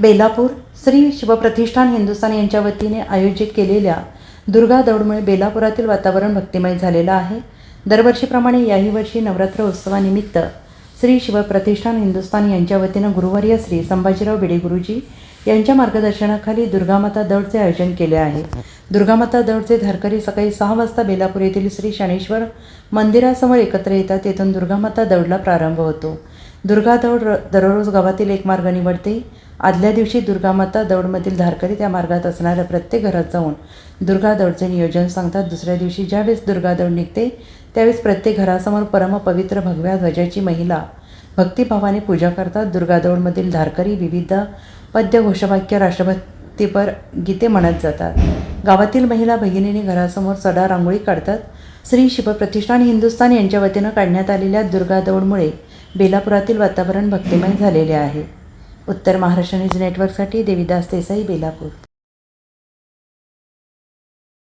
बेलापूर श्री शिवप्रतिष्ठान हिंदुस्थान यांच्या वतीने आयोजित केलेल्या दुर्गा दौडमुळे बेलापुरातील वातावरण भक्तिमय झालेलं आहे. दरवर्षीप्रमाणे याही वर्षी नवरात्र उत्सवानिमित्त श्री शिवप्रतिष्ठान हिंदुस्थान यांच्या वतीनं गुरुवारी श्री संभाजीराव बेडे गुरुजी यांच्या मार्गदर्शनाखाली दुर्गामाता दौडचे आयोजन केले आहे. दुर्गामाता दौडचे धारकरी सकाळी सहा वाजता बेलापूर येथील श्री शनेश्वर मंदिरासमोर एकत्र येतात. तेथून दुर्गामाता दौडला प्रारंभ होतो. दुर्गा दौड र- दररोज गावातील एक मार्ग निवडते. आदल्या दिवशी दुर्गामाता दौडमधील धारकरी त्या मार्गात असणाऱ्या प्रत्येक घरात जाऊन दुर्गा दौडचे नियोजन सांगतात. दुसऱ्या दिवशी ज्यावेळेस दुर्गा दौड निघते त्यावेळेस प्रत्येक घरासमोर परमपवित्र भगव्या ध्वजाची महिला भक्तिभावाने पूजा करतात. दुर्गा दौडमधील धारकरी विविध पद्य घोषवाक्य राष्ट्रभक्तीपर गीते म्हणत जातात. गावातील महिला भगिनीने घरासमोर सडा रांगोळी काढतात. श्री शिवप्रतिष्ठान हिंदुस्थान यांच्या वतीनं काढण्यात आलेल्या दुर्गा दौडमुळे बेलापुरातील वातावरण भक्तिमय झालेले आहे. उत्तर महाराष्ट्र न्यूज नेटवर्कसाठी देविदास देसाई बेलापूर.